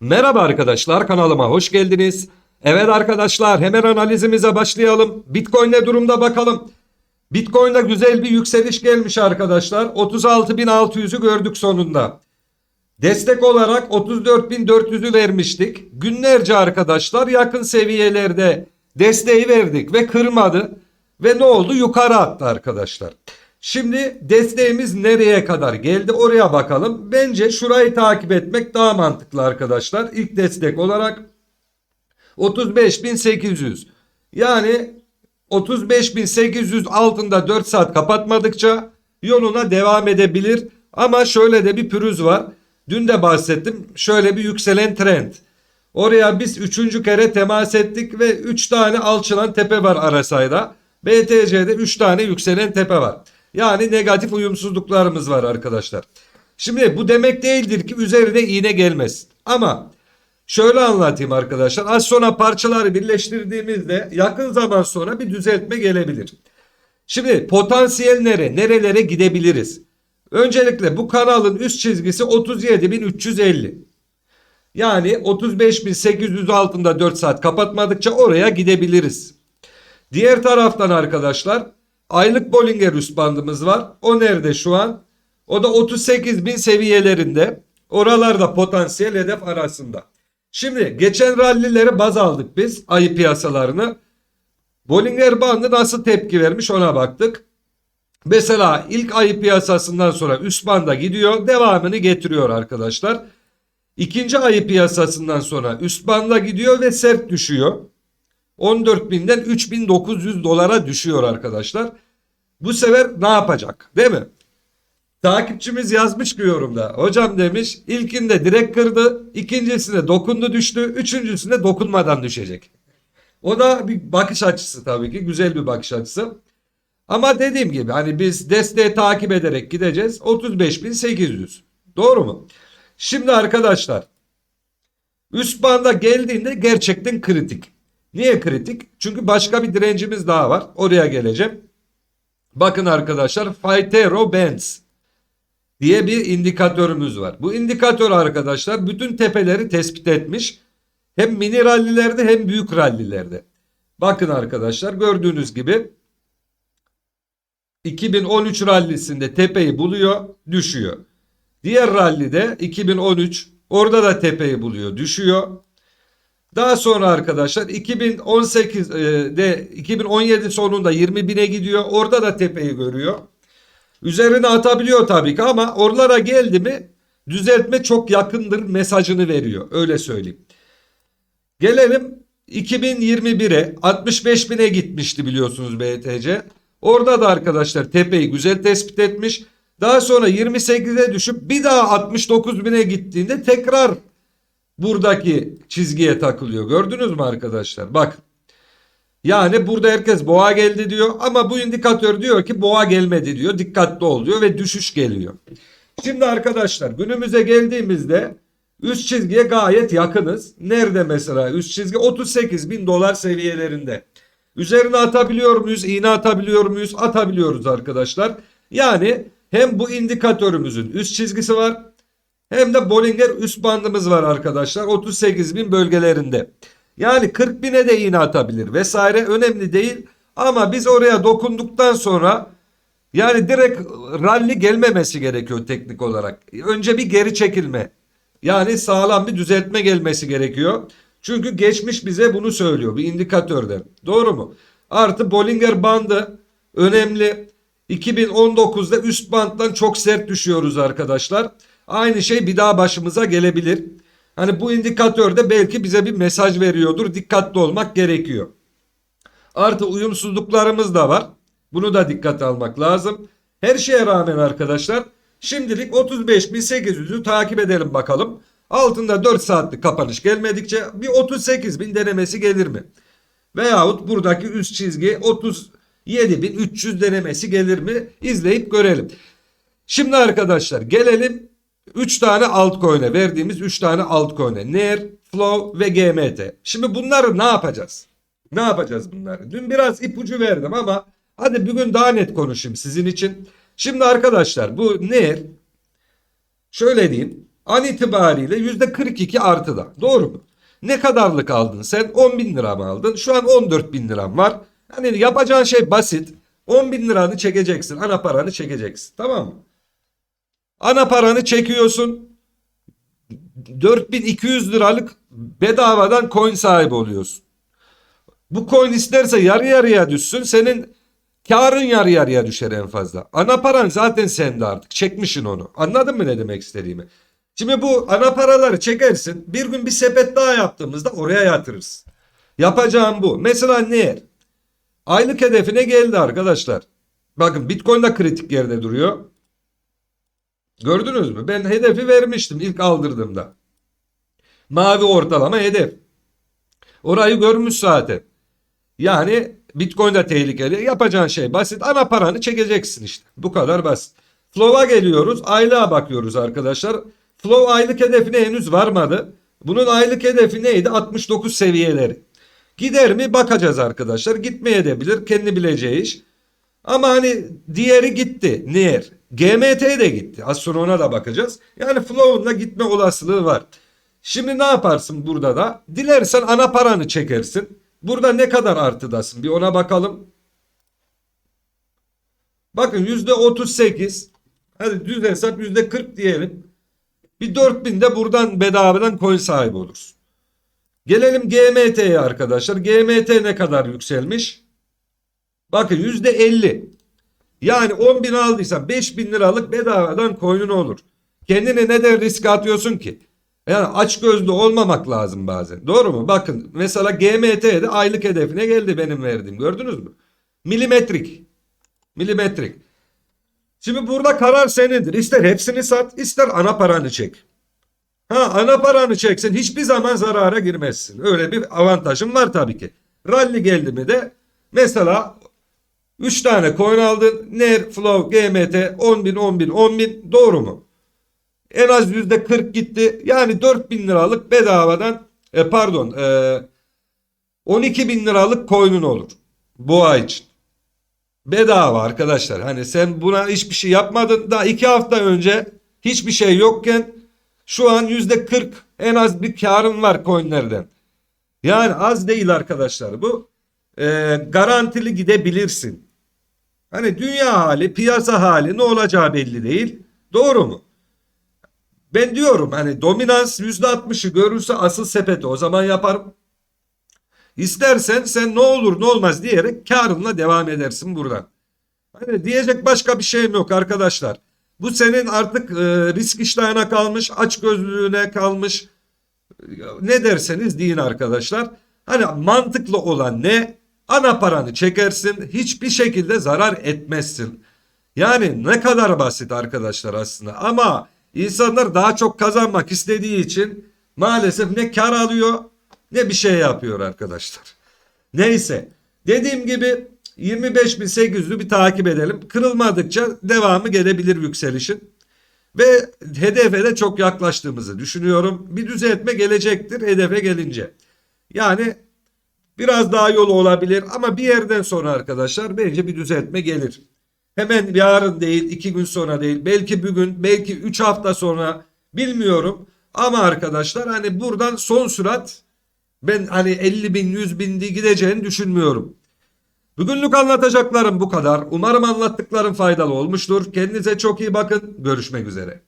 Merhaba arkadaşlar kanalıma hoş geldiniz. Evet arkadaşlar hemen analizimize başlayalım. Bitcoin ne durumda bakalım. Bitcoin'de güzel bir yükseliş gelmiş arkadaşlar. 36.600'ü gördük sonunda. Destek olarak 34.400'ü vermiştik. Günlerce arkadaşlar yakın seviyelerde desteği verdik ve kırmadı. Ve ne oldu? Yukarı attı arkadaşlar. Şimdi desteğimiz nereye kadar geldi oraya bakalım. Bence şurayı takip etmek daha mantıklı arkadaşlar. İlk destek olarak 35.800. Yani 35.800 altında 4 saat kapatmadıkça yoluna devam edebilir. Ama şöyle de bir pürüz var. Dün de bahsettim. Şöyle bir yükselen trend. Oraya biz üçüncü kere temas ettik ve 3 tane alçılan tepe var RSI'da. BTC'de 3 tane yükselen tepe var. Yani negatif uyumsuzluklarımız var arkadaşlar. Şimdi bu demek değildir ki üzerine iğne gelmez. Ama şöyle anlatayım arkadaşlar. Az sonra parçaları birleştirdiğimizde yakın zaman sonra bir düzeltme gelebilir. Şimdi potansiyellere nerelere gidebiliriz? Öncelikle bu kanalın üst çizgisi 37.350. Yani 35.800 altında 4 saat kapatmadıkça oraya gidebiliriz. Diğer taraftan arkadaşlar aylık Bollinger üst bandımız var. O nerede şu an? O da 38.000 seviyelerinde. Oralarda potansiyel hedef arasında. Şimdi geçen rallileri baz aldık biz ayı piyasalarını. Bollinger bandı nasıl tepki vermiş ona baktık. Mesela ilk ayı piyasasından sonra üst banda gidiyor devamını getiriyor arkadaşlar. İkinci ayı piyasasından sonra üst banda gidiyor ve sert düşüyor. 14.000'den 3.900 dolara düşüyor arkadaşlar. Bu sefer ne yapacak değil mi? Takipçimiz yazmış bir yorumda. Hocam demiş ilkinde direkt kırdı, ikincisinde dokundu düştü, üçüncüsünde dokunmadan düşecek. O da bir bakış açısı tabii ki güzel bir bakış açısı. Ama dediğim gibi hani biz desteği takip ederek gideceğiz 35.800. Doğru mu? Şimdi arkadaşlar üst banda geldiğinde gerçekten kritik. Niye kritik? Çünkü başka bir direncimiz daha var. Oraya geleceğim. Bakın arkadaşlar Fightero Bands diye bir indikatörümüz var. Bu indikatör arkadaşlar bütün tepeleri tespit etmiş. Hem mini rallilerde hem büyük rallilerde. Bakın arkadaşlar gördüğünüz gibi 2013 rallisinde tepeyi buluyor, düşüyor. Diğer rallide 2013 orada da tepeyi buluyor, düşüyor. Daha sonra arkadaşlar 2018'de 2017 sonunda 20 bine gidiyor. Orada da tepeyi görüyor. Üzerine atabiliyor tabii ki ama oralara geldi mi düzeltme çok yakındır mesajını veriyor. Öyle söyleyeyim. Gelelim 2021'e 65 bine gitmişti biliyorsunuz BTC. Orada da arkadaşlar tepeyi güzel tespit etmiş. Daha sonra 28'e düşüp bir daha 69 bine gittiğinde tekrar buradaki çizgiye takılıyor. Gördünüz mü arkadaşlar? Bak. Yani burada herkes boğa geldi diyor ama bu indikatör diyor ki boğa gelmedi diyor. Dikkatli ol diyor ve düşüş geliyor. Şimdi arkadaşlar günümüze geldiğimizde üst çizgiye gayet yakınız. Nerede mesela üst çizgi 38 bin dolar seviyelerinde. Üzerine atabiliyor muyuz? İğne atabiliyor muyuz? Atabiliyoruz arkadaşlar. Yani hem bu indikatörümüzün üst çizgisi var hem de Bollinger üst bandımız var arkadaşlar 38 bin bölgelerinde. Yani 40 bine de iğne atabilir vesaire önemli değil. Ama biz oraya dokunduktan sonra yani direkt rally gelmemesi gerekiyor teknik olarak. Önce bir geri çekilme. Yani sağlam bir düzeltme gelmesi gerekiyor. Çünkü geçmiş bize bunu söylüyor bir indikatörden. Doğru mu? Artı Bollinger bandı önemli. 2019'da üst banttan çok sert düşüyoruz arkadaşlar. Aynı şey bir daha başımıza gelebilir. Hani bu indikatör de belki bize bir mesaj veriyordur. Dikkatli olmak gerekiyor. Artı uyumsuzluklarımız da var. Bunu da dikkate almak lazım. Her şeye rağmen arkadaşlar şimdilik 35.800'ü takip edelim bakalım. Altında 4 saatlik kapanış gelmedikçe bir 38.000 denemesi gelir mi? Veyahut buradaki üst çizgi 37.300 denemesi gelir mi? İzleyip görelim. Şimdi arkadaşlar gelelim 3 tane altcoin'e verdiğimiz 3 tane altcoin'e. NER, Flow ve GMT. Şimdi bunları ne yapacağız? Ne yapacağız bunları? Dün biraz ipucu verdim ama hadi bugün daha net konuşayım sizin için. Şimdi arkadaşlar bu NER şöyle diyeyim. An itibariyle %42 artıda. Doğru mu? Ne kadarlık aldın sen? 10 bin lira mı aldın? Şu an 14 bin liram var. Hani yapacağın şey basit. 10 bin liranı çekeceksin. Ana paranı çekeceksin. Tamam mı? Ana paranı çekiyorsun. 4200 liralık bedavadan coin sahibi oluyorsun. Bu coin isterse yarı yarıya düşsün. Senin karın yarı yarıya düşer en fazla. Ana paran zaten sende artık. Çekmişsin onu. Anladın mı ne demek istediğimi? Şimdi bu ana paraları çekersin. Bir gün bir sepet daha yaptığımızda oraya yatırırsın. Yapacağım bu. Mesela ne? Aylık hedefine geldi arkadaşlar. Bakın Bitcoin da kritik yerde duruyor. Gördünüz mü? Ben hedefi vermiştim ilk aldırdığımda. Mavi ortalama hedef. Orayı görmüş zaten. Yani Bitcoin de tehlikeli. Yapacağın şey basit. Ana paranı çekeceksin işte. Bu kadar basit. Flow'a geliyoruz. Aylığa bakıyoruz arkadaşlar. Flow aylık hedefine henüz varmadı. Bunun aylık hedefi neydi? 69 seviyeleri. Gider mi? Bakacağız arkadaşlar. Gitmeye de bilir. Kendi bileceği iş. Ama hani diğeri gitti. Nier. GMT de gitti. Az sonra ona da bakacağız. Yani Flow'un da gitme olasılığı var. Şimdi ne yaparsın burada da? Dilersen ana paranı çekersin. Burada ne kadar artıdasın? Bir ona bakalım. Bakın yüzde 38. Hadi düz hesap yüzde 40 diyelim. Bir 4000 de buradan bedavadan coin sahibi olursun. Gelelim GMT'ye arkadaşlar. GMT ne kadar yükselmiş? Bakın yüzde 50. Yani 10 bin aldıysan 5 bin liralık bedavadan coin'un olur. Kendine neden risk atıyorsun ki? Yani aç gözlü olmamak lazım bazen. Doğru mu? Bakın mesela GMT'de aylık hedefine geldi benim verdiğim. Gördünüz mü? Milimetrik. Milimetrik. Şimdi burada karar senindir. İster hepsini sat, ister ana paranı çek. Ha ana paranı çeksin hiçbir zaman zarara girmezsin. Öyle bir avantajın var tabii ki. Rally geldi mi de mesela 3 tane coin aldın. Ner, Flow, GMT 10 bin 10 bin 10 bin doğru mu? En az yüzde 40 gitti. Yani 4 bin liralık bedavadan e, pardon e, 12 bin liralık coin'un olur. Bu ay için. Bedava arkadaşlar. Hani sen buna hiçbir şey yapmadın. Daha 2 hafta önce hiçbir şey yokken şu an yüzde 40 en az bir karın var coinlerden. Yani az değil arkadaşlar bu. E, garantili gidebilirsin. Hani dünya hali, piyasa hali ne olacağı belli değil. Doğru mu? Ben diyorum hani dominans %60'ı görürse asıl sepeti o zaman yaparım. İstersen sen ne olur ne olmaz diyerek karınla devam edersin buradan. Hani diyecek başka bir şeyim yok arkadaşlar. Bu senin artık e, risk iştahına kalmış, aç gözlülüğüne kalmış. Ne derseniz deyin arkadaşlar. Hani mantıklı olan ne? Ana paranı çekersin, hiçbir şekilde zarar etmezsin. Yani ne kadar basit arkadaşlar aslında ama insanlar daha çok kazanmak istediği için maalesef ne kar alıyor ne bir şey yapıyor arkadaşlar. Neyse dediğim gibi 25.800'ü bir takip edelim. Kırılmadıkça devamı gelebilir yükselişin. Ve hedefe de çok yaklaştığımızı düşünüyorum. Bir düzeltme gelecektir hedefe gelince. Yani biraz daha yolu olabilir ama bir yerden sonra arkadaşlar bence bir düzeltme gelir. Hemen yarın değil, iki gün sonra değil, belki bugün, belki üç hafta sonra bilmiyorum. Ama arkadaşlar hani buradan son sürat ben hani 50 bin, 100 bin diye gideceğini düşünmüyorum. Bugünlük anlatacaklarım bu kadar. Umarım anlattıklarım faydalı olmuştur. Kendinize çok iyi bakın. Görüşmek üzere.